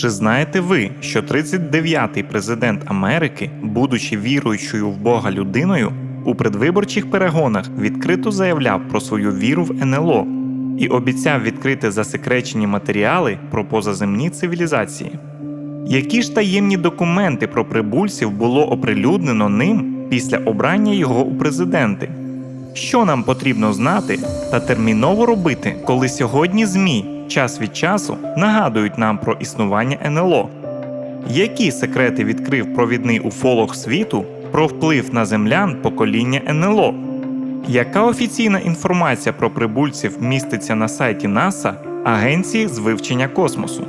Чи знаєте ви, що 39-й президент Америки, будучи віруючою в Бога людиною, у предвиборчих перегонах відкрито заявляв про свою віру в НЛО і обіцяв відкрити засекречені матеріали про позаземні цивілізації? Які ж таємні документи про прибульців було оприлюднено ним після обрання його у президенти? Що нам потрібно знати та терміново робити, коли сьогодні ЗМІ час від часу нагадують нам про існування НЛО? Які секрети відкрив провідний уфолог світу про вплив на землян покоління НЛО? Яка офіційна інформація про прибульців міститься на сайті НАСА Агенції з вивчення космосу?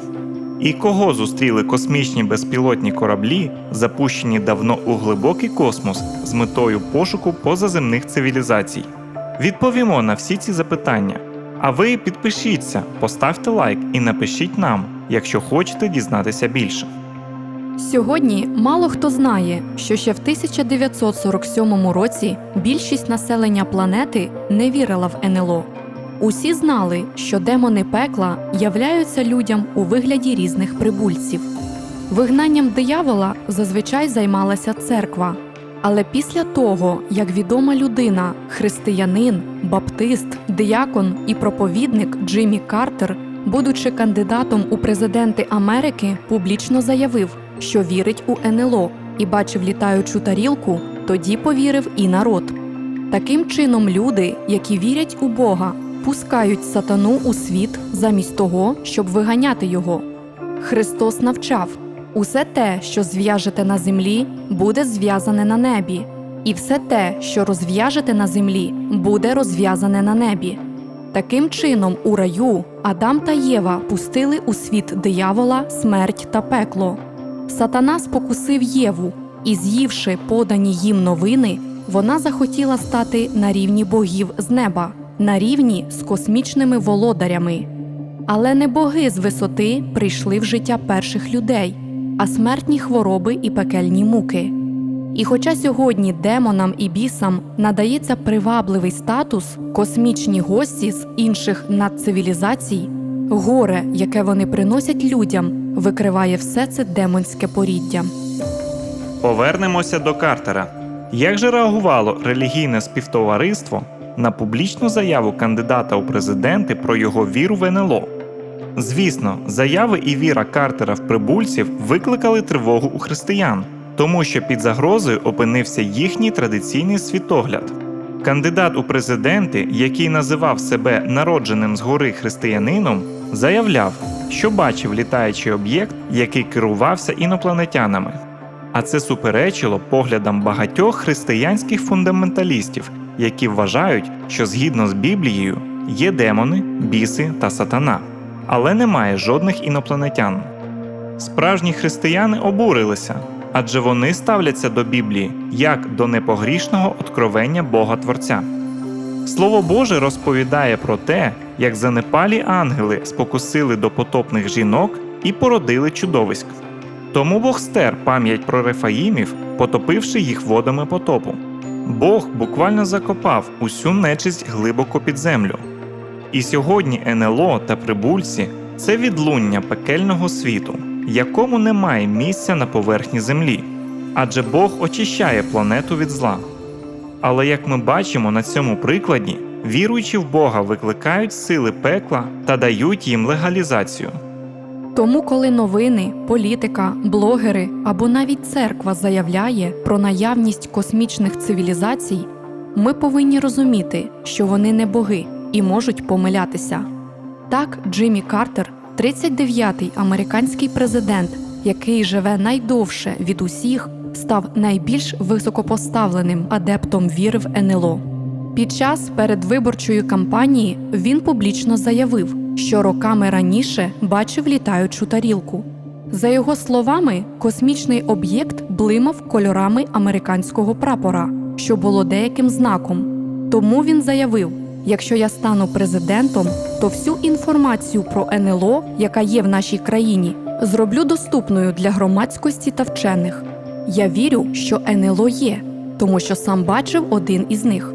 І кого зустріли космічні безпілотні кораблі, запущені давно у глибокий космос з метою пошуку позаземних цивілізацій? Відповімо на всі ці запитання. А ви підпишіться, поставте лайк і напишіть нам, якщо хочете дізнатися більше. Сьогодні мало хто знає, що ще в 1947 році більшість населення планети не вірила в НЛО. Усі знали, що демони пекла являються людям у вигляді різних прибульців. Вигнанням диявола зазвичай займалася церква. Але після того, як відома людина, християнин, баптист, диякон і проповідник Джиммі Картер, будучи кандидатом у президенти Америки, публічно заявив, що вірить у НЛО і бачив літаючу тарілку, тоді повірив і народ. Таким чином, люди, які вірять у Бога, пускають сатану у світ замість того, щоб виганяти його. Христос навчав усе те, що зв'яжете на землі, буде зв'язане на небі, і все те, що розв'яжете на землі, буде розв'язане на небі. Таким чином, у раю Адам та Єва пустили у світ диявола, смерть та пекло. Сатана спокусив Єву, і, з'ївши подані їм новини, вона захотіла стати на рівні богів з неба, на рівні з космічними володарями. Але не боги з висоти прийшли в життя перших людей, а смертні хвороби і пекельні муки. І хоча сьогодні демонам і бісам надається привабливий статус, космічні гості з інших надцивілізацій, горе, яке вони приносять людям, викриває все це демонське поріддя. Повернемося до Картера. Як же реагувало релігійне співтовариство на публічну заяву кандидата у президенти про його віру в НЛО? Звісно, заяви і віра Картера в прибульців викликали тривогу у християн, тому що під загрозою опинився їхній традиційний світогляд. Кандидат у президенти, який називав себе народженим згори християнином, заявляв, що бачив літаючий об'єкт, який керувався інопланетянами. А це суперечило поглядам багатьох християнських фундаменталістів, які вважають, що згідно з Біблією є демони, біси та сатана, але немає жодних інопланетян. Справжні християни обурилися, адже вони ставляться до Біблії як до непогрішного откровення Бога Творця. Слово Боже розповідає про те, як занепалі ангели спокусили допотопних жінок і породили чудовиськ. Тому Бог стер пам'ять про Рефаїмів, потопивши їх водами потопу. Бог буквально закопав усю нечисть глибоко під землю. І сьогодні НЛО та прибульці це відлуння пекельного світу, якому немає місця на поверхні землі, адже Бог очищає планету від зла. Але як ми бачимо на цьому прикладі, віруючі в Бога викликають сили пекла та дають їм легалізацію. Тому, коли новини, політика, блогери або навіть церква заявляє про наявність космічних цивілізацій, ми повинні розуміти, що вони не боги і можуть помилятися. Так, Джиммі Картер, 39-й американський президент, який живе найдовше від усіх, став найбільш високопоставленим адептом віри в НЛО. Під час передвиборчої кампанії він публічно заявив, що роками раніше бачив літаючу тарілку. За його словами, космічний об'єкт блимав кольорами американського прапора, що було деяким знаком. Тому він заявив: якщо я стану президентом, то всю інформацію про НЛО, яка є в нашій країні, зроблю доступною для громадськості та вчених. Я вірю, що НЛО є, тому що сам бачив один із них.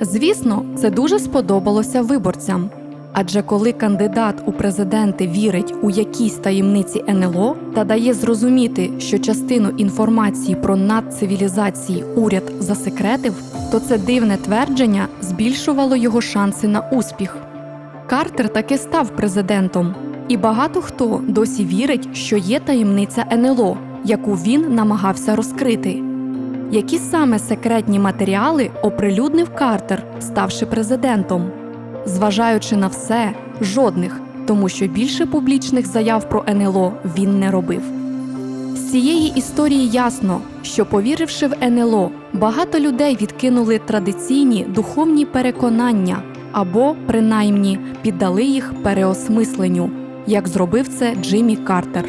Звісно, це дуже сподобалося виборцям. Адже коли кандидат у президенти вірить у якісь таємниці НЛО та дає зрозуміти, що частину інформації про надцивілізації уряд засекретив, то це дивне твердження збільшувало його шанси на успіх. Картер таки став президентом, і багато хто досі вірить, що є таємниця НЛО, яку він намагався розкрити. Які саме секретні матеріали оприлюднив Картер, ставши президентом? Зважаючи на все, жодних, тому що більше публічних заяв про НЛО він не робив. З цієї історії ясно, що повіривши в НЛО, багато людей відкинули традиційні духовні переконання або, принаймні, піддали їх переосмисленню, як зробив це Джиммі Картер.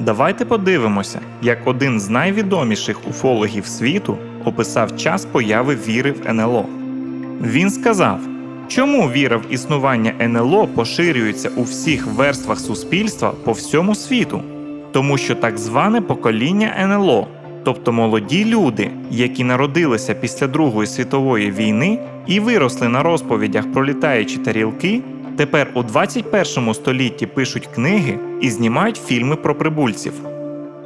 Давайте подивимося, як один з найвідоміших уфологів світу описав час появи віри в НЛО. Він сказав, чому віра в існування НЛО поширюється у всіх верствах суспільства по всьому світу, тому що так зване покоління НЛО, тобто молоді люди, які народилися після Другої світової війни і виросли на розповідях про літаючі тарілки, тепер у 21 столітті пишуть книги і знімають фільми про прибульців.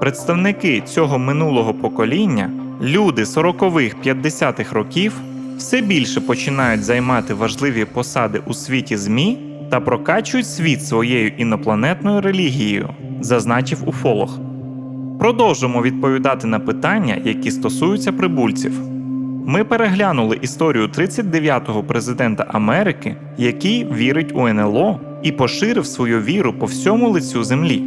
Представники цього минулого покоління, люди 40-х 50-х років, все більше починають займати важливі посади у світі ЗМІ та прокачують світ своєю інопланетною релігією, зазначив уфолог. Продовжимо відповідати на питання, які стосуються прибульців. Ми переглянули історію 39-го президента Америки, який вірить у НЛО і поширив свою віру по всьому лицю землі.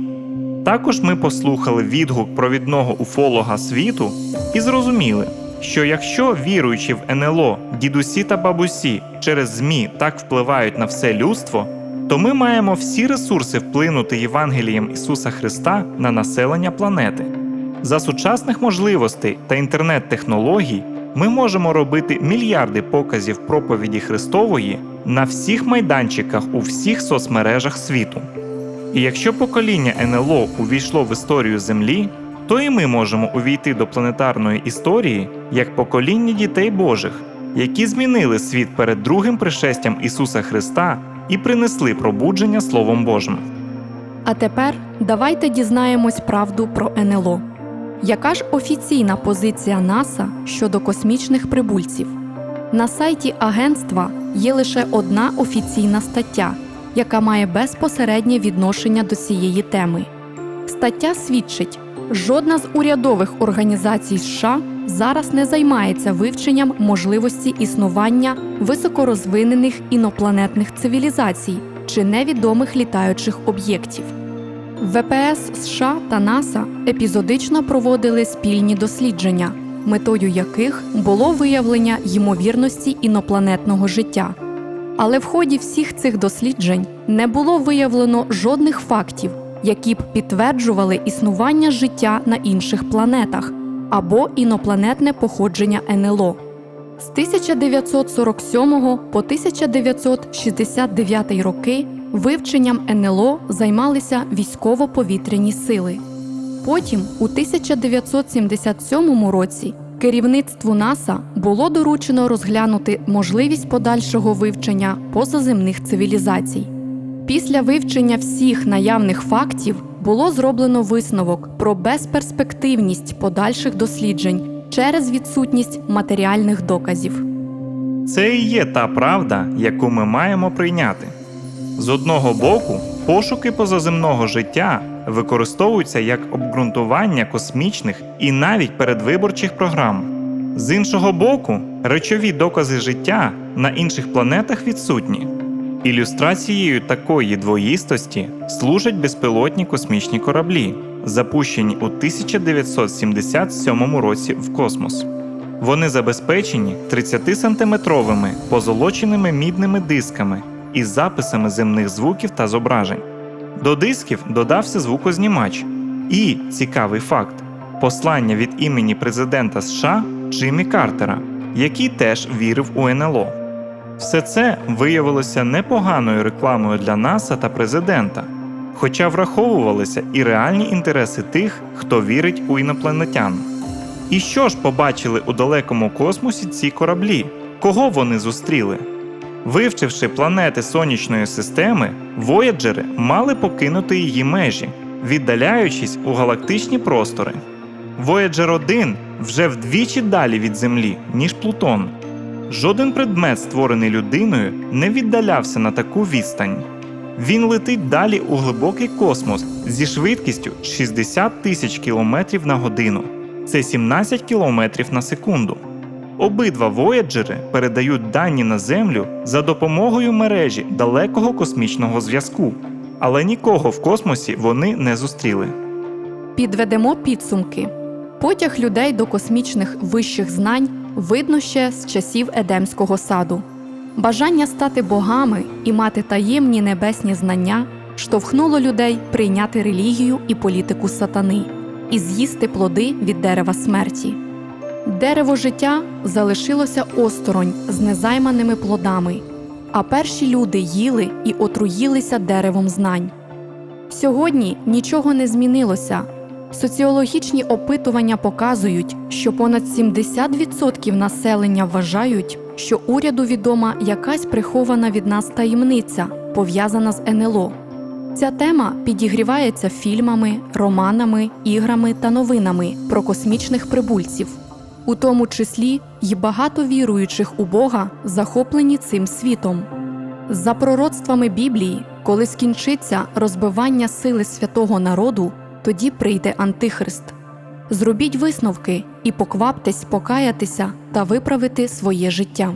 Також ми послухали відгук провідного уфолога світу і зрозуміли, що якщо віруючі в НЛО дідусі та бабусі через ЗМІ так впливають на все людство, то ми маємо всі ресурси вплинути Євангелієм Ісуса Христа на населення планети. За сучасних можливостей та інтернет-технологій ми можемо робити мільярди показів проповіді Христової на всіх майданчиках у всіх соцмережах світу. І якщо покоління НЛО увійшло в історію Землі, то і ми можемо увійти до планетарної історії як покоління дітей Божих, які змінили світ перед другим пришестям Ісуса Христа і принесли пробудження Словом Божим. А тепер давайте дізнаємось правду про НЛО. Яка ж офіційна позиція НАСА щодо космічних прибульців? На сайті агентства є лише одна офіційна стаття, яка має безпосереднє відношення до цієї теми. Стаття свідчить, жодна з урядових організацій США зараз не займається вивченням можливості існування високорозвинених інопланетних цивілізацій чи невідомих літаючих об'єктів. ВПС США та НАСА епізодично проводили спільні дослідження, метою яких було виявлення ймовірності інопланетного життя. Але в ході всіх цих досліджень не було виявлено жодних фактів, які б підтверджували існування життя на інших планетах або інопланетне походження НЛО. З 1947 по 1969 роки вивченням НЛО займалися військово-повітряні сили. Потім, у 1977 році, керівництву НАСА було доручено розглянути можливість подальшого вивчення позаземних цивілізацій. Після вивчення всіх наявних фактів було зроблено висновок про безперспективність подальших досліджень через відсутність матеріальних доказів. Це і є та правда, яку ми маємо прийняти. З одного боку, пошуки позаземного життя використовуються як обґрунтування космічних і навіть передвиборчих програм. З іншого боку, речові докази життя на інших планетах відсутні. Ілюстрацією такої двоїстості служать безпілотні космічні кораблі, запущені у 1977 році в космос. Вони забезпечені 30-сантиметровими позолоченими мідними дисками із записами земних звуків та зображень. До дисків додався звукознімач. І цікавий факт: послання від імені президента США Джиммі Картера, який теж вірив у НЛО. Все це виявилося непоганою рекламою для НАСА та президента, хоча враховувалися і реальні інтереси тих, хто вірить у інопланетян. І що ж побачили у далекому космосі ці кораблі? Кого вони зустріли? Вивчивши планети сонячної системи, вояджери мали покинути її межі, віддаляючись у галактичні простори. Voyager 1 вже вдвічі далі від Землі, ніж Плутон. Жоден предмет, створений людиною, не віддалявся на таку відстань. Він летить далі у глибокий космос зі швидкістю 60 тисяч кілометрів на годину. Це 17 кілометрів на секунду. Обидва вояджери передають дані на Землю за допомогою мережі далекого космічного зв'язку, але нікого в космосі вони не зустріли. Підведемо підсумки. Потяг людей до космічних вищих знань видно ще з часів Едемського саду. Бажання стати богами і мати таємні небесні знання штовхнуло людей прийняти релігію і політику сатани і з'їсти плоди від дерева смерті. Дерево життя залишилося осторонь з незайманими плодами, а перші люди їли і отруїлися деревом знань. Сьогодні нічого не змінилося. Соціологічні опитування показують, що понад 70% населення вважають, що уряду відома якась прихована від нас таємниця, пов'язана з НЛО. Ця тема підігрівається фільмами, романами, іграми та новинами про космічних прибульців. У тому числі й багато віруючих у Бога захоплені цим світом. За пророцтвами Біблії, коли скінчиться розбивання сили святого народу, тоді прийде Антихрист. Зробіть висновки і покваптесь покаятися та виправити своє життя.